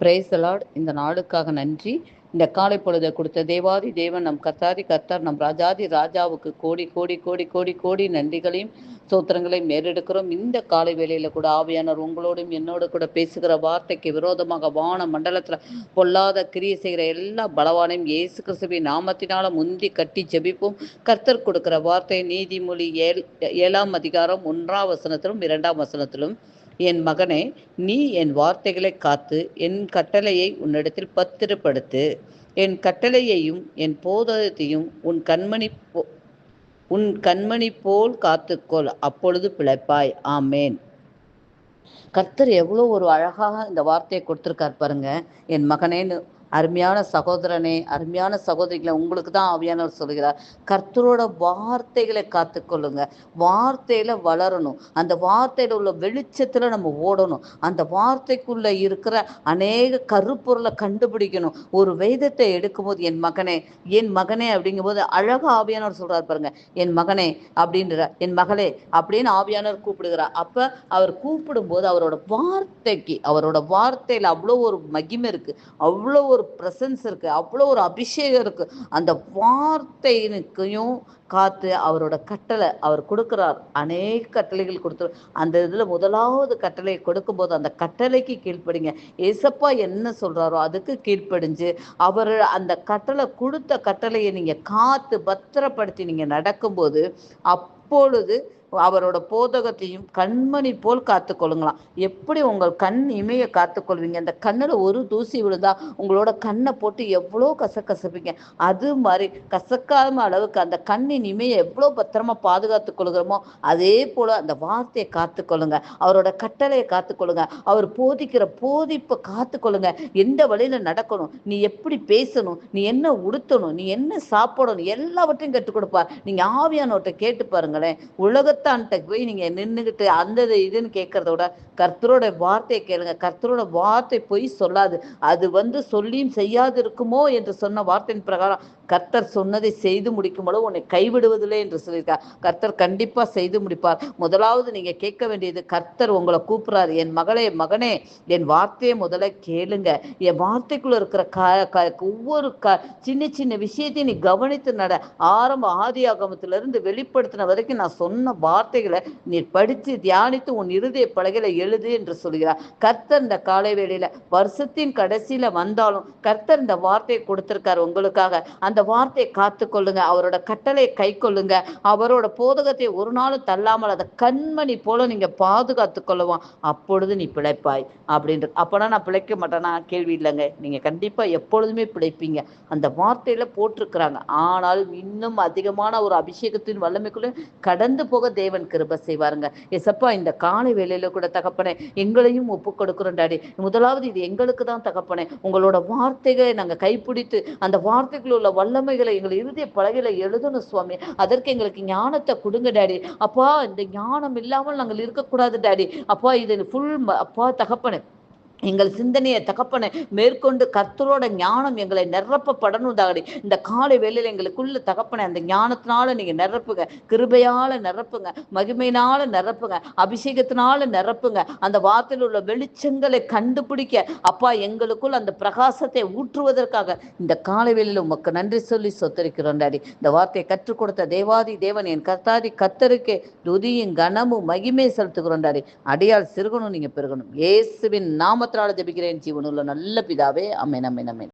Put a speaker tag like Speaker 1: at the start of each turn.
Speaker 1: Brace Lord இந்த நாளுக்காக நன்றி. இந்த காலை பொழுதை கொடுத்த தேவாதி தேவன் நம் கத்தாதி கர்த்தார் நம் ராஜாதி ராஜாவுக்கு கோடி கோடி கோடி கோடி கோடி நன்றிகளையும் சோத்திரங்களையும் நேரெடுக்கிறோம் இந்த காலை வேளையில கூட ஆவியானவர் உங்களோடும் என்னோட கூட பேசுகிற வார்த்தைக்கு விரோதமாக வான மண்டலத்துல பொல்லாத கிரியை செய்கிற எல்லா பலவானையும் இயேசு கிறிஸ்துவின் நாமத்தினால முந்தி கட்டி ஜெபிப்போம். கர்த்தர் கொடுக்கிற வார்த்தை நீதிமொழி ஏழ் ஏழாம் அதிகாரம் ஒன்றாம் வசனத்திலும் இரண்டாம் வசனத்திலும் என் மகனே நீ என் வார்த்தைகளை காத்து என் கட்டளையை உன்னிடத்தில் பத்திரப்படுத்து. என் கட்டளையையும் என் போதத்தையும் உன் கண்மணி போ உன் கண்மணி போல் காத்துக்கொள் அப்பொழுது பிழைப்பாய். ஆமேன். கர்த்தர் எவ்வளோ ஒரு அழகாக இந்த வார்த்தையை கொடுத்துருக்கார் பாருங்க. என் மகனேன்னு அருமையான சகோதரனே அருமையான சகோதரிகளை உங்களுக்கு தான் ஆவியானவர் சொல்கிறார் கர்த்தரோட வார்த்தைகளை காத்துக்கொள்ளுங்க வார்த்தையில வளரணும். அந்த வார்த்தையில உள்ள வெளிச்சத்துல நம்ம ஓடணும். அந்த வார்த்தைக்குள்ள இருக்கிற அநேக கருப்பொருளை கண்டுபிடிக்கணும். ஒரு வேதத்தை எடுக்கும்போது என் மகனே என் மகனே அப்படிங்கும்போது அழகா ஆவியானவர் சொல்றாரு பாருங்க. என் மகனே அப்படின்ற என் மகளே அப்படின்னு ஆவியானவர் கூப்பிடுகிறார். அப்ப அவர் கூப்பிடும்போது அவரோட வார்த்தைக்கு அவரோட வார்த்தையில அவ்வளோ ஒரு மகிமை இருக்கு. அவ்வளோ ஒரு ஒரு ப்ரெசன்ஸ் இருக்குது அவ்வளோ ஒரு அபிஷேகம் இருக்குது அந்த வார்த்தைனுக்கையும் காத்து அவரோட கட்டளை அவர் கொடுக்குறார். அநேக கட்டளைகள் கொடுத்து அந்த இதில் முதலாவது கட்டளை கொடுக்கும்போது அந்த கட்டளைக்கு கீழ்ப்படிங்க. ஏசப்பா என்ன சொல்கிறாரோ அதுக்கு கீழ்ப்படிஞ்சு அவர் அந்த கட்டளை கொடுத்த கட்டளையை நீங்கள் காத்து பத்திரப்படுத்தி நீங்கள் நடக்கும்போது அப்பொழுது அவரோட போதகத்தையும் கண்மணி போல் காத்து கொள்ளுங்களாம் எப்படி உங்கள் கண் இமைய காத்து கொள்வீங்க அந்த கண்ணில் ஒரு தூசி விழுந்தா உங்களோட கண்ணை போட்டு எவ்வளோ கசக்கசப்பீங்க? அது மாதிரி கசக்காம அளவுக்கு அந்த கண்ணின் இமையை எவ்வளோ பத்திரமா பாதுகாத்து கொள்கிறோமோ அதே போல அந்த வார்த்தையை காத்து கொள்ளுங்க அவரோட கட்டளையை காத்து கொள்ளுங்க அவர் போதிக்கிற போதிப்பை காத்து கொள்ளுங்க எந்த வழியில நடக்கணும்? நீ எப்படி பேசணும்? நீ என்ன உடுத்தணும்? நீ என்ன சாப்பிடணும்? எல்லாவற்றையும் கற்றுக் கொடுப்பார். நீங்க ஆவியானவர்கிட்ட கேட்டு பாருங்களேன். உலக கர்த்தான்ட்ட போய் நீங்க நின்றுகிட்டு அந்த இதுன்னு கேட்கறத விட கர்த்தரோட வார்த்தையை கேளுங்க. கர்த்தரோட வார்த்தை போய் சொல்லாது. அது வந்து சொல்லியும் செய்யாது இருக்குமோ என்று சொன்ன வார்த்தையின் பிரகாரம் கர்த்தர் சொன்னதை செய்து முடிக்கும் அளவு உன்னை கைவிடுவதில்லை என்று சொல்லியிருக்கார். கர்த்தர் கண்டிப்பா செய்து முடிப்பார். முதலாவது நீங்க கேட்க வேண்டியது கர்த்தர் உங்களை கூப்பிடுறாரு. என் மகளே மகனே என் வார்த்தையை முதல்ல கேளுங்க. என் வார்த்தைக்குள்ள இருக்கிற க ஒவ்வொரு க சின்ன சின்ன விஷயத்தையும் நீ கவனித்து நட. ஆரம்ப ஆதி ஆகமத்திலிருந்து இருந்து வெளிப்படுத்தின வரைக்கும் நான் சொன்ன வார்த்தைகளை நீ படித்து தியானித்து உன் இருதய பலகையில் எழுது என்று சொல்கிறார். கர்த்தர் இந்த காலை வேளையில வருஷத்தின் கடைசியில் வந்தாலும் கர்த்தர் இந்த வார்த்தையை கொடுத்திருக்காரு உங்களுக்காக. அந்த வார்த்தையை காத்து கொள்ளுங்க. அவரோட கட்டளையை கை கொள்ளுங்க. அவரோட போதகத்தை ஒரு நாளும் தள்ளாமல் அதை கண்மணி போல நீங்க பாதுகாத்து கொள்ளவும் அப்பொழுது நீ பிழைப்பாய் அப்படின்றது அப்பனா நான் பிழைக்க மாட்டேன்னா கேள்வி இல்லைங்க. நீங்க கண்டிப்பா எப்பொழுதுமே பிழைப்பீங்க. அந்த வார்த்தையில போட்டிருக்கிறாங்க. ஆனால் இன்னும் அதிகமான ஒரு அபிஷேகத்தின் வல்லமைக்குள்ள கடந்து போக தேவன் கிருப செய்வாருங்க. எசப்பா இந்த காலை வேலையில கூட தகப்பனே எங்களையும் ஒப்பு கொடுக்கிறோம் டாடி. முதலாவது இது எங்களுக்கு தான் தகப்பனே. உங்களோட வார்த்தைகளை நாங்க கைப்பிடித்து அந்த வார்த்தைகள் உள்ள வல்லமைகளை எங்களை இறுதிய பழகையில எழுதணும் சுவாமி. அதற்கு எங்களுக்கு ஞானத்தை கொடுங்க டாடி. அப்பா இந்த ஞானம் இல்லாமல் நாங்கள் இருக்கக்கூடாது டாடி. அப்பா இது ஃபுல் அப்பா தகப்பனே. எங்கள் சிந்தனையை தகப்பனை மேற்கொண்டு கர்த்தரோட ஞானம் எங்களை நிரப்பப்படணும் தாடி இந்த காலை வேலையில் எங்களுக்குள்ள தகப்பனை அந்த ஞானத்தினால நீங்க நிரப்புங்க கிருபையால நிரப்புங்க மகிமையினால நிரப்புங்க அபிஷேகத்தினால நிரப்புங்க. அந்த வார்த்தையில் உள்ள வெளிச்சங்களை கண்டுபிடிக்க அப்பா எங்களுக்குள் அந்த பிரகாசத்தை ஊற்றுவதற்காக இந்த காலை வேலையில் உமக்கு நன்றி சொல்லி சொத்தரிக்கிறோம் டாடி இந்த வார்த்தையை கற்றுக் கொடுத்த தேவாதி தேவன் என் கர்த்தாதி கத்தருக்கே துதியும் கனமும் மகிமை செலுத்துகிறோம் டாடி அடியால் சிறுகணும் நீங்க பெருகணும். இயேசுவின் நாம நாமத்தினால ஜபிக்கிறேன் ஜீவனுள்ள நல்ல பிதாவே. Amen amen amen